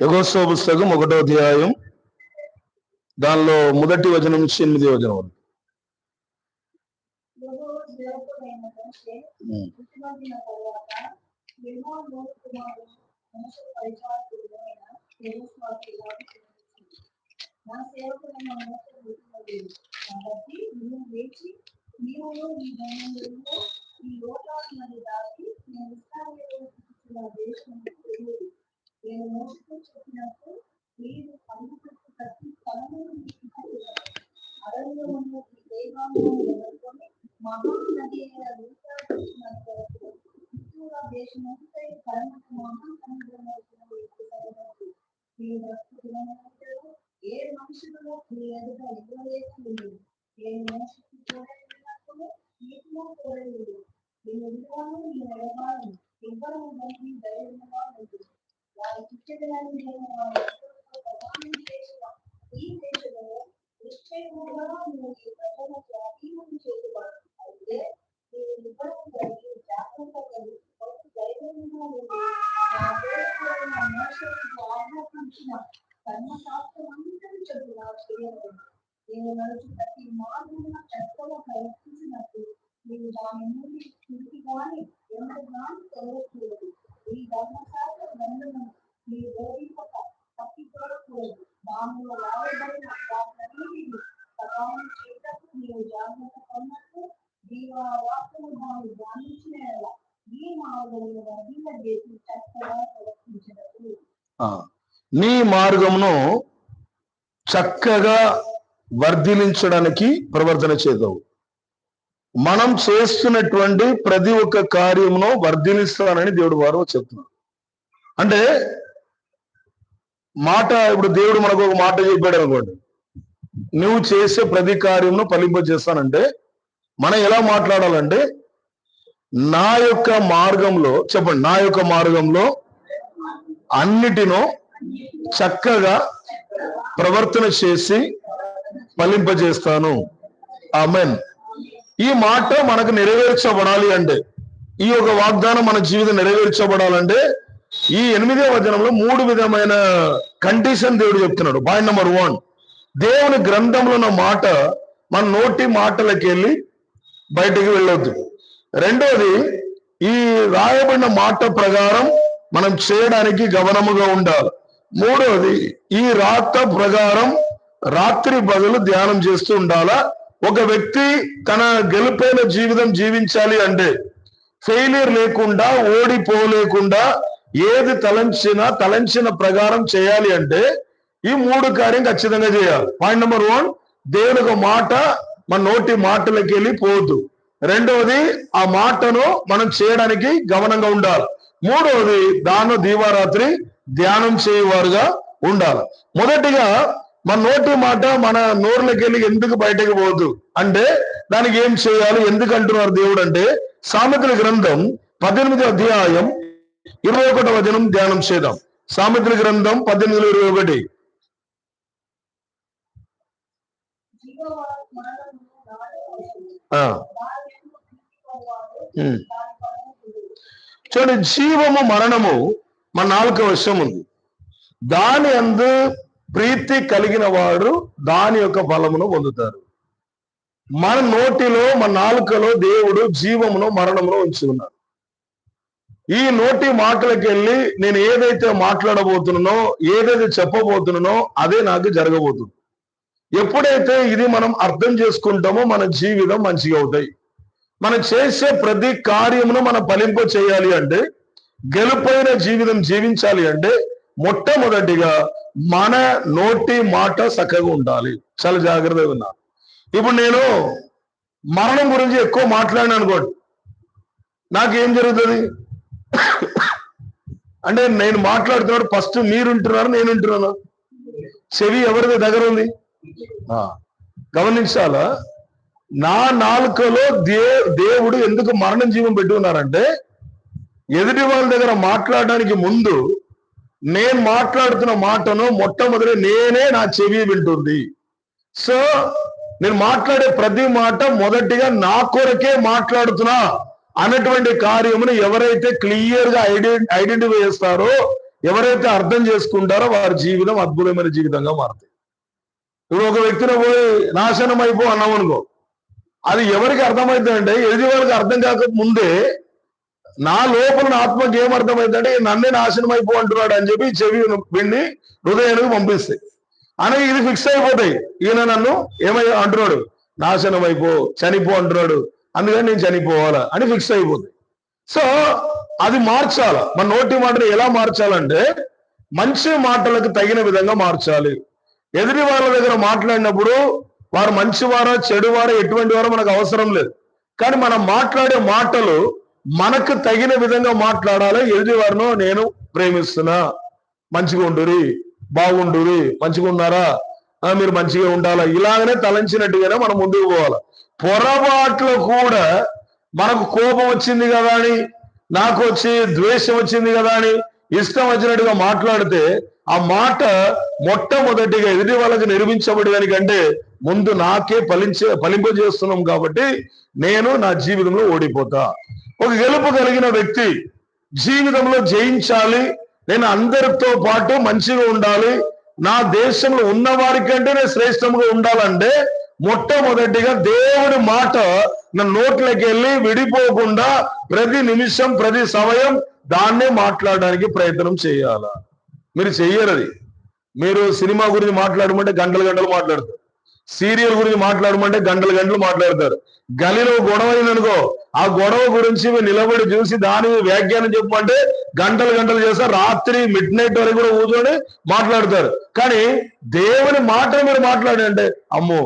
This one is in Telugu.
యగోత్సవ పుస్తకం ఒకటో అధ్యాయం. దానిలో మొదటి వచనం నుంచి ఎనిమిది వచనం కాబట్టి యెహోవా లేచి మోషే ఈ పుట్టినదిన తరువాత ఏ మనుషులలో మీ ఎదుట ఎదురవేసి నేను మోసకి తోడైనప్పుడు నీకు తోడైంది నేను విలువను నేను ఎడబాలను ఇవ్వడం ధైర్యంగా ఉంది వారికి ఇచ్చేదాన్ని నేను వారి ఎదుట ప్రమాణం చేసిన ఈ దేశంలో నిశ్చయముగా నువ్వు ఈ ప్రజలకు అధీనం చేయబడు అయితే నీవు ఇవ్వడం కలిగి జాగ్రత్త కలిగి బహు ధైర్యంగా ఉంది నా దేవుడైన మోషేకు ఆజ్ఞాపించిన కర్మశాస్త్రం అందరి చదువున నేను నడుచు ప్రతి మార్గం చక్కగా ప్రయత్నించినట్టు మీరు దాని నుండి తిరిగి కానీ ఎంత కానీ తొలగకూడదు ఈ ధర్మశాస్త్ర గ్రంథము నీ బోధింపక తప్పిపోకూడదు దానిలో రాయబడిన వాటన్నిటిని సకాలం చేయటకు మీరు జాగ్రత్త పడినట్టు జీవావాసము దాన్ని ధ్యానించిన ఈ మార్గంలో వర్ధిల్ల చేసి చక్కగా ప్రవర్తించినట్టు నీ మార్గమును చక్కగా వర్ధిలించడానికి ప్రవర్తన చేద్దాం. మనం చేస్తున్నటువంటి ప్రతి ఒక్క కార్యమును వర్ధిలిస్తానని దేవుడు వారు చెప్తున్నారు. అంటే మాట ఇప్పుడు దేవుడు మనకు ఒక మాట చెప్పాడు అనుకోండి. నువ్వు చేసే ప్రతి కార్యమును ఫలింపజేస్తానంటే మనం ఎలా మాట్లాడాలంటే నా యొక్క మార్గంలో చెప్పండి నా యొక్క మార్గంలో అన్నిటినో చక్కగా ప్రవర్తన చేసి ఫలింపజేస్తాను ఆమెన్. ఈ మాట మనకు నెరవేర్చబడాలి అంటే ఈ యొక్క వాగ్దానం మన జీవితం నెరవేర్చబడాలంటే ఈ ఎనిమిదే వచనంలో మూడు విధమైన కండిషన్ దేవుడు చెప్తున్నాడు. పాయింట్ నెంబర్ వన్ దేవుని గ్రంథంలో ఉన్న మాట మన నోటి మాటలకి వెళ్ళి బయటికి వెళ్ళొద్దు. రెండోది ఈ రాయబడిన మాట ప్రకారం మనం చేయడానికి గమనముగా ఉండాలి. మూడోది ఈ రాత ప్రకారం రాత్రి బదులు ధ్యానం చేస్తూ ఉండాలా? ఒక వ్యక్తి తన గెలుపైన జీవితం జీవించాలి అంటే ఫెయిలియర్ లేకుండా ఓడిపోలేకుండా ఏది తలంచినా తలంచిన ప్రకారం చేయాలి అంటే ఈ మూడు కార్యం ఖచ్చితంగా చేయాలి. పాయింట్ నెంబర్ వన్ దేవుని ఒక మాట మన నోటి మాటలకి వెళ్ళి పోవద్దు. రెండవది ఆ మాటను మనం చేయడానికి గమనంగా ఉండాలి. మూడవది దాని దీవారాత్రి ధ్యానం చేయవారుగా ఉండాలి. మొదటిగా మన నోటి మాట మన నోరులోకి వెళ్ళి ఎందుకు బయటకు పోవద్దు అంటే దానికి ఏం చేయాలి? ఎందుకు అంటున్నారు దేవుడు అంటే సామెతల గ్రంథం పద్దెనిమిది అధ్యాయం ఇరవై ఒకటో వచనం ధ్యానం చేద్దాం. సామెతల గ్రంథం పద్దెనిమిది ఇరవై ఒకటి. చూడండి జీవము మరణము మన నాలుగో విషయం ఉంది. దాని అందు ప్రీతి కలిగిన వాడు దాని యొక్క ఫలమును పొందుతారు. మన నోటిలో మన నాలుకలో దేవుడు జీవమును మరణమును ఉంచి ఉన్నారు ఈ నోటి మాటలకు వెళ్ళి నేను ఏదైతే మాట్లాడబోతున్నానో ఏదైతే చెప్పబోతున్నానో అదే నాకు జరగబోతుంది. ఎప్పుడైతే ఇది మనం అర్థం చేసుకుంటామో మన జీవితం మంచిగా అవుతాయి. మనం చేసే ప్రతి కార్యమును మనం ఫలింప చేయాలి అంటే గెలుపైన జీవితం జీవించాలి అంటే మొట్టమొదటిగా మన నోటి మాట చక్కగా ఉండాలి. చాలా జాగ్రత్తగా ఉన్నా. ఇప్పుడు నేను మరణం గురించి ఎక్కువ మాట్లాడినా అనుకోండి. నాకేం జరుగుతుంది? అంటే నేను మాట్లాడుతున్నాడు ఫస్ట్ మీరు ఉంటున్నారు నేను ఉంటున్నాను చెవి ఎవరిది? దగ్గర ఉంది? గమనించాలా? నా నాలుకలో దే దేవుడు ఎందుకు మరణం జీవం పెట్టుకున్నారంటే అంటే ఎదుటి వాళ్ళ దగ్గర మాట్లాడడానికి ముందు నేను మాట్లాడుతున్న మాటను మొట్టమొదటి నేనే నా చెవి వింటుంది. సో నేను మాట్లాడే ప్రతి మాట మొదటిగా నా కొరకే మాట్లాడుతున్నా అన్నటువంటి కార్యమును ఎవరైతే క్లియర్గా ఐడెంటిఫై చేస్తారో ఎవరైతే అర్థం చేసుకుంటారో వారి జీవితం అద్భుతమైన జీవితంగా మారుతుంది ఇప్పుడు ఒక వ్యక్తిని పోయి నాశనం అయిపో అన్నాం అనుకో అది ఎవరికి అర్థమవుతుందంటే ఎదుటి వాళ్ళకి అర్థం కాక ముందే నా లోపల ఆత్మకి ఏమర్థమైందంటే నన్నే నాశనం అయిపో అంటున్నాడు అని చెప్పి చెవి విండి హృదయానికి పంపిస్తాయి అనగా ఇది ఫిక్స్ అయిపోతాయి. ఈయన నన్ను ఏమై అంటున్నాడు నాశనం అయిపో చనిపో అంటున్నాడు. అందుకని నేను చనిపోవాలా అని ఫిక్స్ అయిపోతుంది సో అది మార్చాల? మన నోటి మాటలు ఎలా మార్చాలంటే మంచి మాటలకు తగిన విధంగా మార్చాలి. ఎదుటి వాళ్ళ దగ్గర మాట్లాడినప్పుడు వారు మంచివారా చెడువారా ఎటువంటి వారో మనకు అవసరం లేదు. కానీ మనం మాట్లాడే మాటలు మనకు తగిన విధంగా మాట్లాడాలి. ఎదుటి వారిను నేను ప్రేమిస్తున్నా. మంచిగా ఉండురి. బాగుండురి. మంచిగా ఉన్నారా? మీరు మంచిగా ఉండాలా? ఇలాగనే తలంచినట్టుగానే మనం ముందుకు పోవాలి. పొరపాట్లు కూడా మనకు కోపం వచ్చింది కదా అని నాకు వచ్చి ద్వేషం వచ్చింది కదా అని ఇష్టం వచ్చినట్టుగా మాట్లాడితే ఆ మాట మొట్టమొదటిగా ఎదుటి వాళ్ళకి నిర్మించబడి దానికంటే ముందు నాకే ఫలించే ఫలింపజేస్తున్నాం కాబట్టి నేను నా జీవితంలో ఓడిపోతా. ఒక గెలుపు కలిగిన వ్యక్తి జీవితంలో జయించాలి. నేను అందరితో పాటు మంచిగా ఉండాలి. నా దేశంలో ఉన్న వారికంటే నేను శ్రేష్టంగా ఉండాలంటే మొట్టమొదటిగా దేవుడి మాట నా నోట్లోకి వెళ్ళి విడిపోకుండా ప్రతి నిమిషం ప్రతి సమయం దాన్నే మాట్లాడడానికి ప్రయత్నం చేయాల? మీరు చెయ్యరది. మీరు సినిమా గురించి మాట్లాడమంటే గంటలు గంటలు మాట్లాడతారు. సీరియల్ గురించి మాట్లాడమంటే గంటలు గంటలు మాట్లాడతారు. గలిలో గొడవ అయిందనుకో ఆ గొడవ గురించి నిలబడి చూసి దాని వ్యాఖ్యానం చెప్పమంటే గంటలు గంటలు చేస్తారు రాత్రి మిడ్ నైట్ వరకు కూడా కూర్చొని మాట్లాడతారు. కానీ దేవుని మాట మీరు మాట్లాడంటే అమ్మో